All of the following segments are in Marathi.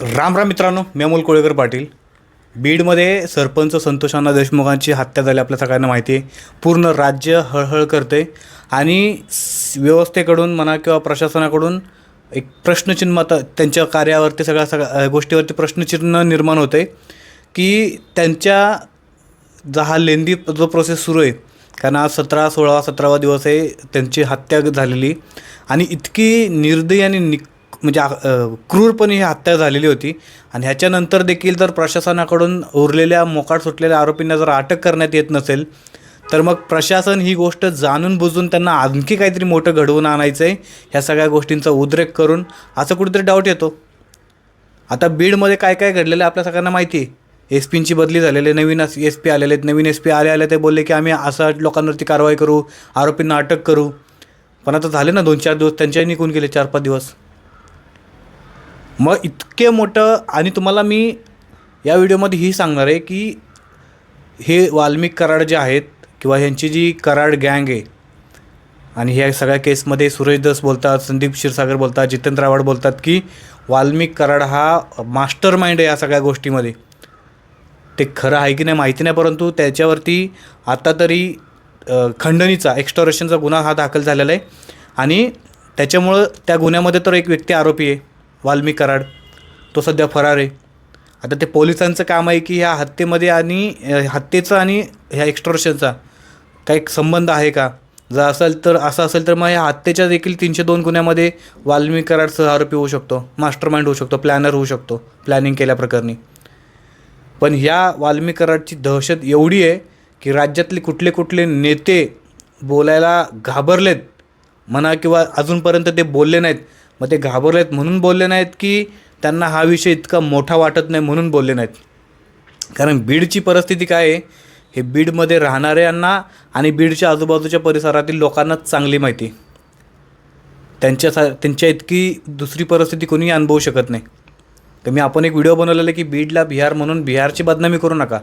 राम राम मित्रांनो मी अमोल कोळेकर पाटील. बीडमध्ये सरपंच संतोषांना देशमुखांची हत्या झाली आपल्या सगळ्यांना माहिती आहे. पूर्ण राज्य हळहळ करते आणि व्यवस्थेकडून म्हणा किंवा प्रशासनाकडून एक प्रश्नचिन्ह आता त्यांच्या कार्यावरती सगळ्या सगळ्या गोष्टीवरती प्रश्नचिन्ह निर्माण होते की त्यांच्या जा हा लेंदी जो प्रोसेस सुरू आहे कारण आज सतरा सोळा सतरावा दिवस आहे त्यांची हत्या झालेली. आणि इतकी निर्दयी आणि नि म्हणजे आ- क्रूरपणे ही हत्या झालेली होती. आणि ह्याच्यानंतर देखील जर प्रशासनाकडून उरलेल्या मोकाट सुटलेल्या आरोपींना जर अटक करण्यात येत नसेल तर मग प्रशासन ही गोष्ट जाणून बुजून त्यांना आणखी काहीतरी मोठं घडवून आणायचं आहे ह्या सगळ्या गोष्टींचा उद्रेक करून असं कुठेतरी डाऊट येतो. आता बीडमध्ये काय काय घडलेलं आहे आपल्या सगळ्यांना माहिती आहे. एस पींची बदली झालेली आहे. नवीन एस पी आलेले आहेत. नवीन एस पी आले आले ते बोलले की आम्ही असं लोकांवरती कारवाई करू आरोपींना अटक करू. पण आता झाले ना दोन चार दिवस त्यांच्याही निघून गेले चार पाच दिवस. मग इतके मोठं आणि तुम्हाला मी या व्हिडिओमध्ये ही सांगणार आहे की हे वाल्मिक कराड जे आहेत किंवा ह्यांची जी कराड गँग आहे आणि ह्या सगळ्या केसमध्ये सुरेश दस बोलतात संदीप क्षीरसागर बोलतात जितेंद्र आव्हाड बोलतात की वाल्मिक कराड हा मास्टर माइंड आहे या सगळ्या गोष्टीमध्ये. ते खरं आहे की नाही माहिती नाही परंतु त्याच्यावरती आता तरी खंडणीचा एक्स्टॉरेशनचा गुन्हा हा दाखल झालेला आहे. आणि त्याच्यामुळं त्या गुन्ह्यामध्ये तर एक व्यक्ती आरोपी आहे. वाल्मी कराड तो सध्या फरार आहे. आता ते पोलिसांचं काम आहे की ह्या हत्येमध्ये आणि हत्येचा आणि ह्या एक्स्टॉर्शनचा काही संबंध आहे का? जर असेल तर असं असेल तर मग ह्या हत्येच्या देखील तीनशे दोन गुन्ह्यामध्ये वाल्मी कराड सह आरोपी होऊ शकतो मास्टर माइंड होऊ शकतो प्लॅनर होऊ शकतो प्लॅनिंग केल्याप्रकरणी पण ह्या वाल्मी कराडची दहशत एवढी आहे की राज्यातले कुठले कुठले नेते बोलायला घाबरलेत म्हणा किंवा अजूनपर्यंत ते बोलले नाहीत मग ते घाबरलेत म्हणून बोलले नाहीत की त्यांना हा विषय इतका मोठा वाटत नाही म्हणून बोलले नाहीत. कारण बीडची परिस्थिती काय आहे? हे बीडमध्ये राहणाऱ्यांना आणि बीडच्या आजूबाजूच्या परिसरातील लोकांना चांगली माहिती. त्यांच्यासा त्यांच्या सा त्यांच्या इतकी दुसरी परिस्थिती कोणीही अनुभवू शकत नाही. तर मी आपण एक व्हिडिओ बनवलेला आहे की बीडला बिहार म्हणून बिहारची बदनामी करू नका.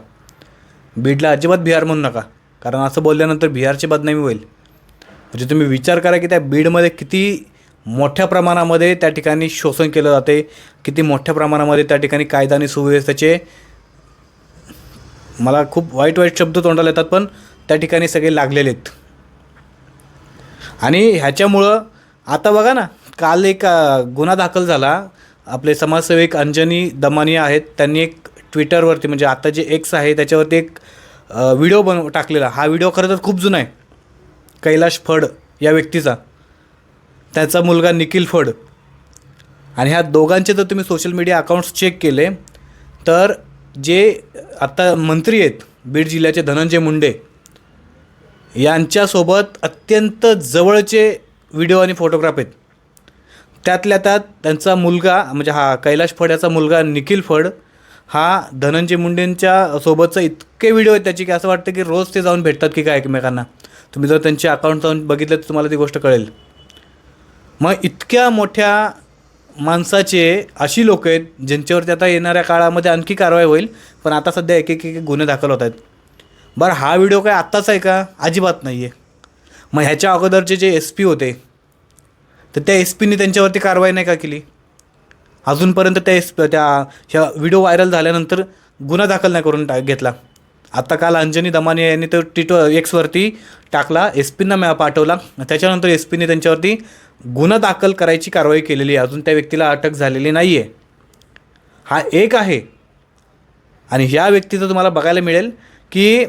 बीडला अजिबात बिहार म्हणू नका. कारण असं बोलल्यानंतर बिहारची बदनामी होईल. म्हणजे तुम्ही विचार करा की त्या बीडमध्ये किती मोठ्या प्रमाणामध्ये त्या ठिकाणी शोषण केलं जाते. किती मोठ्या प्रमाणामध्ये त्या ठिकाणी कायदा आणि सुव्यवस्थेचे मला खूप वाईट वाईट शब्द तोंडाला येतात पण त्या ठिकाणी सगळे लागलेले आहेत. आणि ह्याच्यामुळं आता बघा ना काल एक गुन्हा दाखल झाला. आपले समाजसेवक अंजनी दमानी आहेत. त्यांनी एक ट्विटरवरती म्हणजे आता जे एक्स आहे त्याच्यावरती एक व्हिडिओ बन टाकलेला. हा व्हिडिओ खरं तर खूप जुना आहे. कैलाश फड या व्यक्तीचा. त्याचा मुलगा निखिल फड. आणि ह्या दोघांचे जर तुम्ही सोशल मीडिया अकाउंट्स चेक केले तर जे आत्ता मंत्री आहेत बीड जिल्ह्याचे धनंजय मुंडे यांच्यासोबत अत्यंत जवळचे व्हिडिओ आणि फोटोग्राफ आहेत. त्यातल्या त्यात त्यांचा मुलगा म्हणजे हा कैलाश फड याचा मुलगा निखिल फड हा धनंजय मुंडेंच्या सोबतचा इतके व्हिडिओ आहेत त्याची की असं वाटतं की रोज ते जाऊन भेटतात की काय एकमेकांना. तुम्ही जर त्यांचे अकाउंट जाऊन बघितलं तर तुम्हाला ती गोष्ट कळेल. मग इतक्या मोठ्या माणसाचे अशी लोक आहेत ज्यांच्यावरती आता येणाऱ्या काळामध्ये आणखी कारवाई होईल पण आता सध्या एक एक एक गुन्हे दाखल होत आहेत. बरं हा व्हिडिओ काय आत्ताच आहे का? अजिबात नाही आहे मग ह्याच्या अगोदरचे जे एस पी होते तर त्या एस पीने त्यांच्यावरती कारवाई नाही का केली? अजूनपर्यंत त्या एस त्या ह्या व्हिडिओ व्हायरल झाल्यानंतर गुन्हा दाखल नाही करून टा घेतला. आता काल अंजनी दमाने यांनी तो टिटो एक्सवरती टाकला एस पींना मॅ पाठवला त्याच्यानंतर एस पीने त्यांच्यावरती गुन्हा दाखल करायची कारवाई केलेली आहे. अजून त्या व्यक्तीला अटक झालेली नाही आहे हा एक आहे. आणि ह्या व्यक्तीचं तुम्हाला बघायला मिळेल की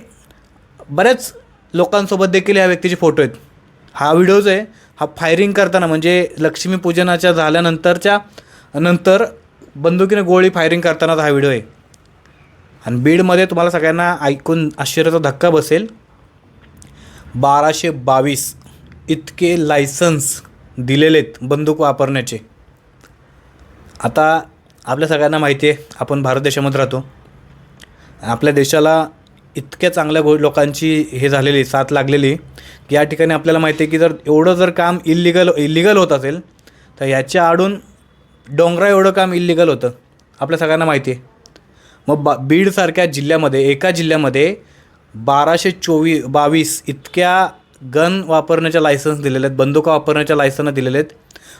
बऱ्याच लोकांसोबत देखील ह्या व्यक्तीचे फोटो आहेत. हा व्हिडिओज आहे. हा फायरिंग करताना म्हणजे लक्ष्मीपूजनाच्या झाल्यानंतरच्या नंतर बंदुकीने गोळी फायरिंग करतानाचा हा व्हिडिओ आहे. आणि बीडमध्ये तुम्हाला सगळ्यांना ऐकून आश्चर्याचा धक्का बसेल. बाराशे बावीस इतके लायसन्स दिलेले आहेत बंदूक वापरण्याचे. आता आपल्या सगळ्यांना माहिती आहे आपण भारत देशामध्ये राहतो. आपल्या देशाला इतक्या चांगल्या गो लोकांची हे झालेली साथ लागलेली की या ठिकाणी आपल्याला माहिती आहे की जर एवढं जर काम इल्लिगल इल्लिगल होत असेल तर ह्याच्या आडून डोंगरा एवढं काम इल्लिगल होतं आपल्या सगळ्यांना माहिती आहे. मग बा बीडसारख्या जिल्ह्यामध्ये एका जिल्ह्यामध्ये बाराशे चोवीस बावीस इतक्या गन वापरण्याच्या लायसन्स दिलेले आहेत बंदुका वापरण्याच्या लायसन्स दिलेले आहेत.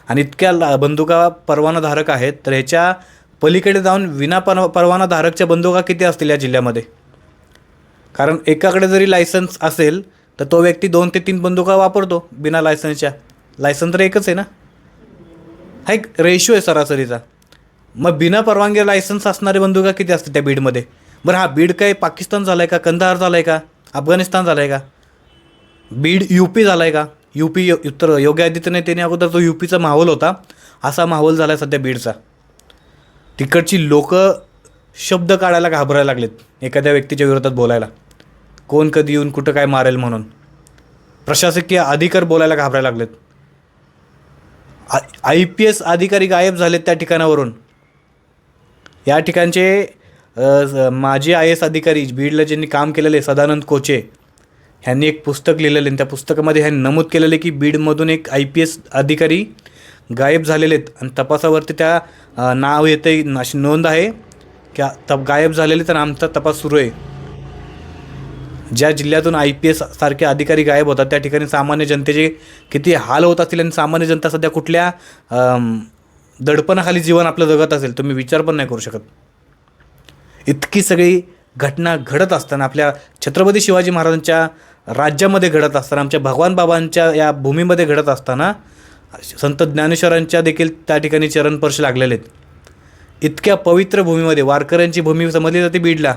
आणि इतक्या ला बंदुका परवानाधारक आहेत तर ह्याच्या पलीकडे जाऊन विना पर परवानाधारकच्या बंदुका किती असतील या जिल्ह्यामध्ये? कारण एकाकडे जरी लायसन्स असेल तर तो व्यक्ती दोन ते तीन बंदुका वापरतो बिना लायसन्सच्या लायसन तर एकच आहे ना? हा एक रेशो आहे सरासरीचा. मग बिना परवानगी लायसन्स असणारे बंदुका किती असतील त्या बीडमध्ये बरं हा बीड काय पाकिस्तान झाला आहे का? कंदाहार झाला आहे का? अफगाणिस्तान झालं आहे का? बीड यू पी झाला आहे का यू पी उत्तर योगी आदित्यनाथ त्याने अगोदर जो यू पीचा माहोल होता. असा माहोल झाला आहे सध्या बीडचा. तिकडची लोक शब्द काढायला घाबरायला लागलेत एखाद्या व्यक्तीच्या विरोधात बोलायला. कोण कधी येऊन कुठं काय मारेल म्हणून. प्रशासकीय अधिकार बोलायला घाबरायला लागलेत. आय पी एस अधिकारी गायब झालेत त्या ठिकाणावरून. या ठिकाणचे माजी आय एस अधिकारी बीडला ज्यांनी काम केलेले सदानंद कोचे ह्यांनी एक पुस्तक लिहिलेलं आहे. त्या पुस्तकामध्ये ह्यांनी नमूद केलेलं आहे की बीडमधून एक आय पी एस अधिकारी गायब झालेले आहेत. आणि तपासावरती त्या नाव येते अशी नोंद आहे की तप गायब झालेले तर आमचा तपास सुरू आहे. ज्या जिल्ह्यातून आय पी एस सारखे अधिकारी गायब होतात त्या ठिकाणी सामान्य जनतेचे किती हाल होत असतील आणि सामान्य जनता सध्या कुठल्या दडपणाखाली जीवन आपलं जगत असेल तुम्ही विचार पण नाही करू शकत. इतकी सगळी घटना घडत असताना आपल्या छत्रपती शिवाजी महाराजांच्या राज्यामध्ये घडत असताना आमच्या भगवान बाबांच्या या भूमीमध्ये घडत असताना संत ज्ञानेश्वरांच्या देखील त्या ठिकाणी चरणपर्श लागलेले आहेत. इतक्या पवित्र भूमीमध्ये वारकऱ्यांची भूमी समजली जाते बीडला.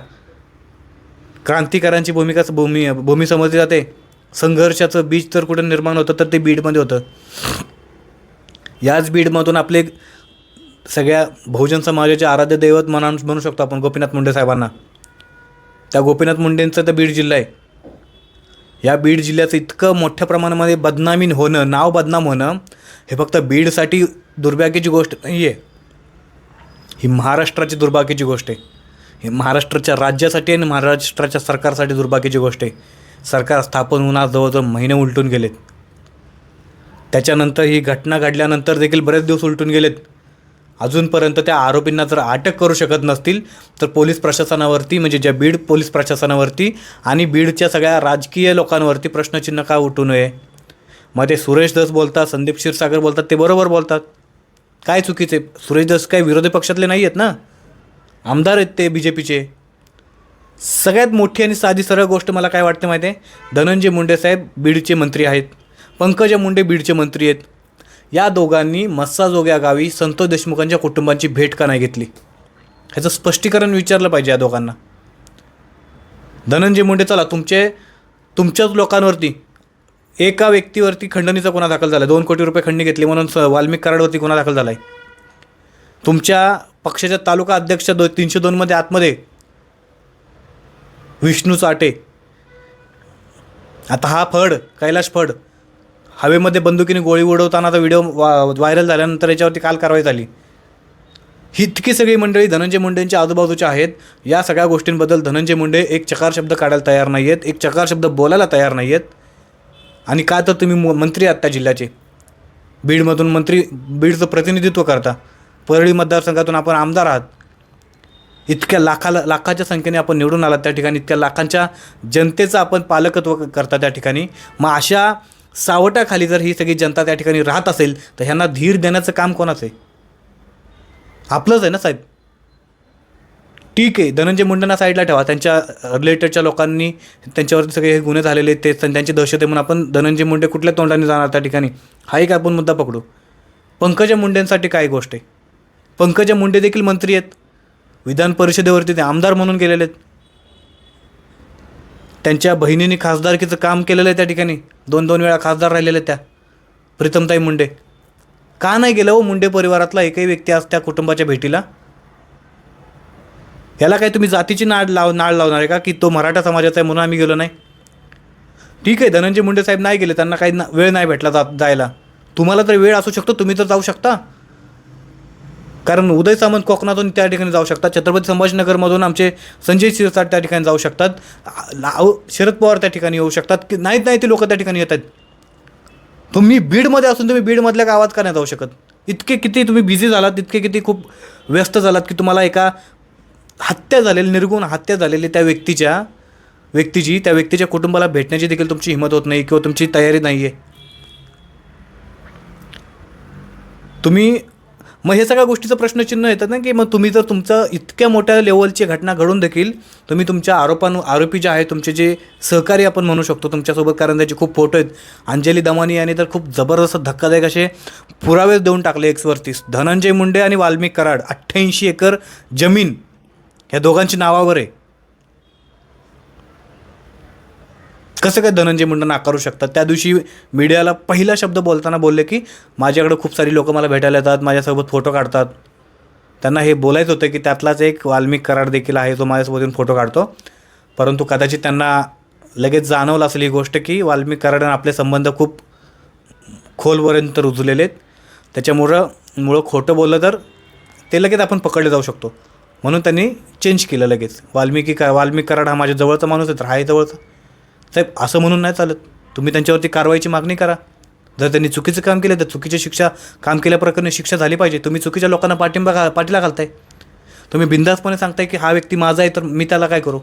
क्रांतिकारांची भूमिका भूमी भूमी समजली जाते. संघर्षाचं बीज तर कुठं निर्माण होतं तर ते बीडमध्ये होतं. याच बीडमधून आपले सगळ्या बहुजन समाजाचे आराध्य दैवत म्हणा म्हणू शकतो आपण गोपीनाथ मुंडे साहेबांना. त्या गोपीनाथ मुंडेंचं तर बीड जिल्हा आहे. या बीड जिल्ह्याचं इतकं मोठ्या प्रमाणामध्ये बदनामी होणं नाव बदनाम होणं हे फक्त बीडसाठी दुर्भाग्याची गोष्ट नाही आहे ही महाराष्ट्राची दुर्भाग्याची गोष्ट आहे. ही महाराष्ट्राच्या राज्यासाठी आणि महाराष्ट्राच्या सरकारसाठी दुर्भाग्याची गोष्ट आहे. सरकार स्थापन होऊन आज जवळजवळ महिने उलटून गेलेत. त्याच्यानंतर ही घटना घडल्यानंतर देखील बरेच दिवस उलटून गेलेत. अजूनपर्यंत त्या आरोपींना जर अटक करू शकत नसतील तर पोलीस प्रशासनावरती म्हणजे ज्या बीड पोलीस प्रशासनावरती आणि बीडच्या सगळ्या राजकीय लोकांवरती प्रश्नचिन्ह का उठू नये? मग ते सुरेश दस बोलतात संदीप क्षीरसागर बोलतात ते बरोबर बोलतात. काय चुकीचे? सुरेश दस काय विरोधी पक्षातले नाही आहेत ना? आमदार आहेत ते बी जे पीचे सगळ्यात मोठी आणि साधी सरळ गोष्ट मला काय वाटते माहिती आहे? धनंजय मुंडे साहेब बीडचे मंत्री आहेत. पंकजा मुंडे बीडचे मंत्री आहेत. या दोघांनी मस्साजोग्या गावी संतोष देशमुखांच्या कुटुंबांची भेट का नाही घेतली? ह्याचं स्पष्टीकरण विचारलं पाहिजे या दोघांना. धनंजय मुंडे चला तुमचे तुमच्याच लोकांवरती एका व्यक्तीवरती खंडणीचा गुन्हा दाखल झाला. दोन कोटी रुपये खंडणी घेतली म्हणून वाल्मिक कराडवरती गुन्हा दाखल झाला आहे तुमच्या पक्षाच्या तालुका अध्यक्ष दो तीनशे दोनमध्ये आतमध्ये विष्णू चाटे. आता हा फड कैलाश फड हवेमध्ये बंदुकीने गोळी उडवताना आता व्हिडिओ वा व्हायरल झाल्यानंतर याच्यावरती काल कारवाई झाली ही इतकी सगळी मंडळी धनंजय मुंडेंच्या आजूबाजूच्या आहेत. या सगळ्या गोष्टींबद्दल धनंजय मुंडे एक चकार शब्द काढायला तयार नाही आहेत एक चकार शब्द बोलायला तयार नाही आहेत आणि काय तर तुम्ही मंत्री आहात त्या जिल्ह्याचे. बीडमधून मंत्री बीडचं प्रतिनिधित्व करता. परळी मतदारसंघातून आपण आमदार आहात. इतक्या लाखाला लाखाच्या संख्येने आपण निवडून आलात त्या ठिकाणी. इतक्या लाखांच्या जनतेचं आपण पालकत्व करता त्या ठिकाणी. मग अशा सावटाखाली जर ही सगळी जनता त्या ठिकाणी राहत असेल तर ह्यांना धीर देण्याचं काम कोणाचं आहे? आपलंच आहे ना साहेब? ठीक आहे धनंजय मुंडेंना साईडला ठेवा. त्यांच्या रिलेटेडच्या लोकांनी त्यांच्यावरती सगळे हे गुन्हे झालेले आहेत, ते त्यांची दहशत आहे म्हणून आपण धनंजय मुंडे कुठल्या तोंडाने जाणार त्या ठिकाणी? हा एक आपण मुद्दा पकडू. पंकजा मुंडेंसाठी काय गोष्ट आहे? पंकजा मुंडे देखील मंत्री आहेत. विधान परिषदेवरती ते आमदार म्हणून गेलेले आहेत. त्यांच्या बहिणीने खासदारकीचं काम केलेलं आहे त्या ठिकाणी. दोन दोन वेळा खासदार राहिलेले त्या. प्रीतमताई मुंडे. का नाही गेलं हो मुंडे परिवारातला एकही व्यक्ती आज त्या कुटुंबाच्या भेटीला? याला काय तुम्ही जातीची नाड लाव नाळ लावणार आहे का? की तो मराठा समाजाचा आहे म्हणून आम्ही गेलो नाही? ठीक आहे धनंजय मुंडे साहेब नाही गेले त्यांना काही ना वेळ नाही भेटला जा जायला. तुम्हाला तर वेळ असू शकतो तुम्ही तर जाऊ शकता. कारण उदय सामंत कोकणातून त्या ठिकाणी जाऊ शकतात. छत्रपती संभाजीनगरमधून आमचे संजय शिरसाट त्या ठिकाणी जाऊ शकतात. शरद पवार त्या ठिकाणी येऊ शकतात. की नाहीत नाही ते लोक त्या ठिकाणी येतात तुम्ही बीडमध्ये असून तुम्ही बीडमधल्या गावात का नाही जाऊ शकत? इतके किती तुम्ही बिझी झालात इतके किती खूप व्यस्त झालात की तुम्हाला एका हत्या झालेली निर्गुण हत्या झालेली त्या व्यक्तीच्या व्यक्तीची त्या व्यक्तीच्या कुटुंबाला भेटण्याची देखील तुमची हिंमत होत नाही किंवा तुमची तयारी नाही आहे तुम्ही मग हे सगळ्या गोष्टीचं प्रश्नचिन्ह येतात ना की मग तुम्ही जर तुमचं इतक्या मोठ्या लेवलची घटना घडून देखील तुम्ही तुमच्या आरोपां आरोपी जे आहे तुमचे जे सहकारी आपण म्हणू शकतो तुमच्यासोबत कारण त्याचे खूप फोटो आहेत. अंजली दमानी यांनी तर खूप जबरदस्त धक्कादायक असे पुरावे देऊन टाकले एक्सवरतीस धनंजय मुंडे आणि वाल्मिक कराड अठ्ठ्याऐंशी एकर जमीन. ह्या दोघांची नावावर आहे. कसं काय धनंजय मुंडे नाकारू शकतात? त्या दिवशी मीडियाला पहिला शब्द बोलताना बोलले की माझ्याकडे खूप सारी लोकं मला भेटायला येतात माझ्यासोबत फोटो काढतात. त्यांना हे बोलायचं होतं की त्यातलाच एक वाल्मिक कराड देखील आहे जो माझ्यासोबत येऊन फोटो काढतो. परंतु कदाचित त्यांना लगेच जाणवलं असेल ही गोष्ट की वाल्मिक कराडानं आपले संबंध खूप खोलपर्यंत रुजलेले आहेत. त्याच्यामुळं मुळं खोटं बोललं तर ते लगेच आपण पकडले जाऊ शकतो. म्हणून त्यांनी चेंज केलं लगेच. वाल्मिकी का वाल्मिक कराड हा माझ्या जवळचा माणूस आहे तर हा जवळचा. साहेब असं म्हणून नाही चालत. तुम्ही त्यांच्यावरती कारवाईची मागणी करा. जर त्यांनी चुकीचं काम केलं तर चुकीची शिक्षा काम केल्याप्रकरणी शिक्षा झाली पाहिजे. तुम्ही चुकीच्या लोकांना पाठिंबा घा पाठीला घालताय. तुम्ही बिंदासपणे सांगताय की हा व्यक्ती माझा आहे तर मी त्याला काय करू?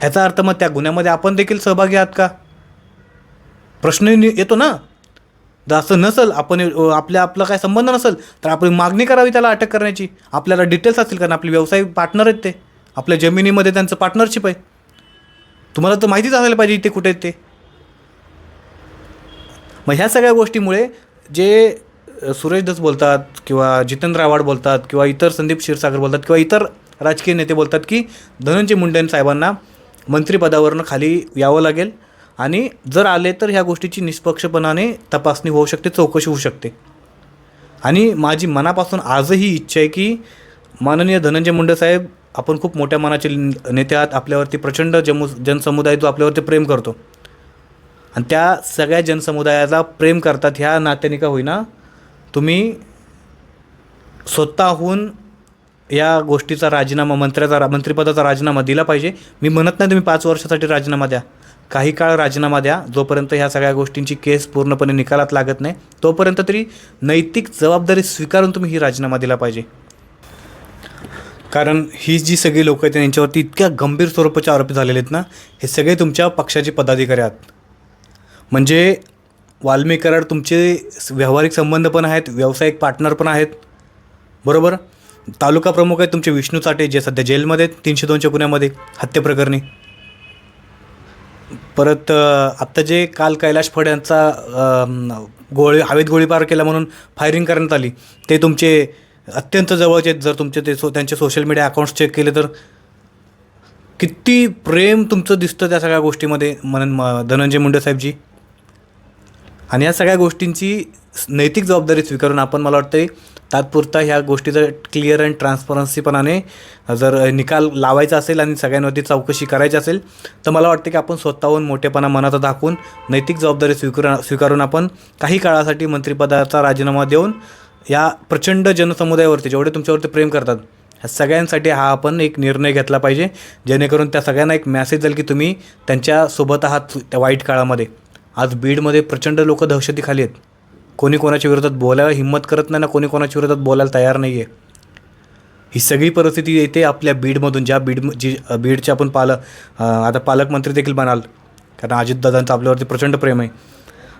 ह्याचा अर्थ मग त्या गुन्ह्यामध्ये आपण देखील सहभागी आहात का? प्रश्न नि- येतो ना. जर असं नसेल आपण आपल्या आपला काय संबंध नसेल तर आपण मागणी करावी त्याला अटक करण्याची. आपल्याला डिटेल्स असतील कारण आपले व्यवसाय पार्टनर आहेत ते. आपल्या जमिनीमध्ये त्यांचं पार्टनरशिप आहे. तुम्हाला तर माहितीच असायला पाहिजे इथे कुठे आहेत ते. मग ह्या सगळ्या गोष्टीमुळे जे सुरेश दस बोलतात किंवा जितेंद्र आव्हाड बोलतात किंवा इतर संदीप क्षीरसागर बोलतात किंवा इतर राजकीय नेते बोलतात की धनंजय मुंडे साहेबांना मंत्रिपदावरनं खाली यावं लागेल आणि जर आले तर ह्या गोष्टीची निष्पक्षपणाने तपासणी होऊ शकते चौकशी होऊ शकते. आणि माझी मनापासून आजही इच्छा आहे की माननीय धनंजय मुंडे साहेब आपण खूप मोठ्या मनाचे नेते आहात आपल्यावरती प्रचंड जमु जनसमुदाय जो आपल्यावरती प्रेम करतो. आणि त्या सगळ्या जनसमुदायाला प्रेम करतात ह्या नात्याने का होईना तुम्ही स्वतःहून या गोष्टीचा राजीनामा मंत्र्याचा रा मंत्रिपदाचा राजीनामा दिला पाहिजे. मी म्हणत नाही तुम्ही पाच वर्षासाठी राजीनामा द्या. काही काळ राजीनामा द्या. जोपर्यंत ह्या सगळ्या गोष्टींची केस पूर्णपणे निकालात लागत नाही तोपर्यंत तरी नैतिक जबाबदारी स्वीकारून तुम्ही ही राजीनामा दिला पाहिजे. कारण ही जी सगळी लोकं आहेत त्यांच्यावरती इतक्या गंभीर स्वरूपाचे आरोपी झालेले आहेत ना हे सगळे तुमच्या पक्षाचे पदाधिकारी आहात. म्हणजे वाल्मिक कराड तुमचे व्यावहारिक संबंध पण आहेत व्यावसायिक पार्टनर पण आहेत. बरोबर? तालुका प्रमुख आहेत तुमचे विष्णू चाटे जे सध्या जेलमध्ये आहेत तीनशे दोनच्या गुन्ह्यामध्ये हत्येप्रकरणी परत आत्ता जे काल कैलाश फड यांचा गोळी हवेत गोळीबार केला म्हणून फायरिंग करण्यात आली ते तुमचे अत्यंत जवळचे आहेत. जर तुमचे ते सो त्यांचे सोशल मीडिया अकाउंट्स चेक केले तर किती प्रेम तुमचं दिसतं त्या सगळ्या गोष्टीमध्ये म्हणून म- धनंजय मुंडे साहेबजी. आणि या सगळ्या गोष्टींची नैतिक जबाबदारी स्वीकारून आपण मला वाटतं तात्पुरता ह्या गोष्टीचं क्लिअर अँड ट्रान्सपरन्सीपणाने जर निकाल लावायचा असेल आणि सगळ्यांवरती चौकशी करायची असेल तर मला वाटतं की आपण स्वतःहून मोठेपणा मनाचा दाखवून नैतिक जबाबदारी स्वीकार स्वीकारून आपण काही काळासाठी मंत्रिपदाचा राजीनामा देऊन या प्रचंड जनसमुदायावरती जेवढे तुमच्यावरती प्रेम करतात ह्या सगळ्यांसाठी हा आपण एक निर्णय घेतला पाहिजे. जेणेकरून त्या सगळ्यांना एक मॅसेज जाईल की तुम्ही त्यांच्यासोबत आहात त्या वाईट काळामध्ये. आज बीडमध्ये प्रचंड लोक दहशतीखाली आहेत. कोणी कोणाच्या विरोधात बोलायला हिंमत करत नाही ना कोणी कोणाच्या विरोधात बोलायला तयार नाही आहे ही सगळी परिस्थिती येते आपल्या बीडमधून ज्या बीड जी बीडच्या आपण पाल आता पालकमंत्री देखील म्हणाल कारण अजितदादांचं आपल्यावरती प्रचंड प्रेम आहे.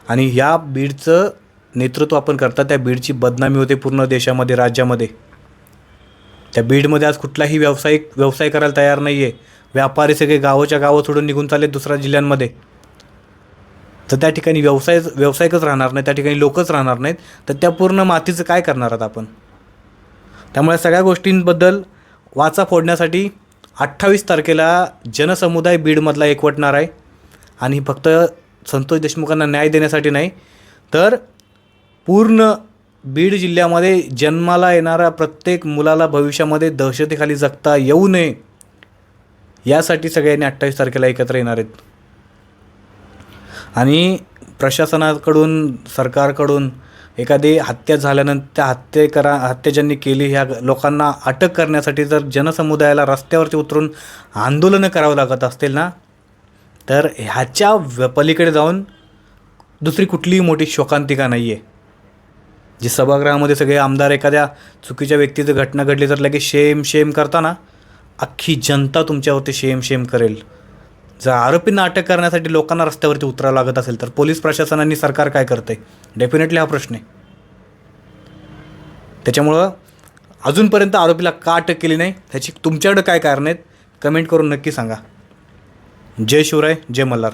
आणि ह्या बीडचं नेतृत्व आपण करता त्या बीडची बदनामी होते पूर्ण देशामध्ये राज्यामध्ये. त्या बीडमध्ये आज कुठलाही व्यावसायिक व्यवसाय करायला तयार नाही आहे व्यापारी सगळे गावाच्या गावं सोडून निघून चालले दुसऱ्या जिल्ह्यांमध्ये. तर त्या ठिकाणी व्यवसाय व्यावसायिकच राहणार नाही त्या ठिकाणी लोकच राहणार नाहीत. तर त्या पूर्ण मातीचं काय करणार आहात आपण? त्यामुळे सगळ्या गोष्टींबद्दल वाचा फोडण्यासाठी अठ्ठावीस तारखेला जनसमुदाय बीडमधला एकवटणार आहे. आणि फक्त संतोष देशमुखांना न्याय देण्यासाठी नाही तर पूर्ण बीड जिल्ह्यामध्ये जन्माला येणाऱ्या प्रत्येक मुलाला भविष्यामध्ये दहशतीखाली जगता येऊ नये यासाठी सगळ्यांनी अठ्ठावीस तारखेला एकत्र येणार आहेत. आणि प्रशासनाकडून सरकारकडून एखादी हत्या झाल्यानंतर त्या हत्ये करा हत्या ज्यांनी केली ह्या लोकांना अटक करण्यासाठी जर जनसमुदायाला रस्त्यावरती उतरून आंदोलनं करावं लागत असतील ना तर ह्याच्या पलीकडे जाऊन दुसरी कुठलीही मोठी शोकांतिका नाही आहे जे सभागृहामध्ये सगळे आमदार एखाद्या चुकीच्या व्यक्तीचं घटना घडली तर लगेच शेम शेम करताना अख्खी जनता तुमच्यावरती शेम शेम करेल. जर आरोपींना अटक करण्यासाठी लोकांना रस्त्यावरती उतरावं लागत असेल तर पोलीस प्रशासनाने सरकार काय करतंय? डेफिनेटली हा प्रश्न आहे. त्याच्यामुळं अजूनपर्यंत आरोपीला का अटक केली नाही. ह्याची तुमच्याकडं काय कारण आहेत? कमेंट करून नक्की सांगा. जय शिवराय जय मल्हार.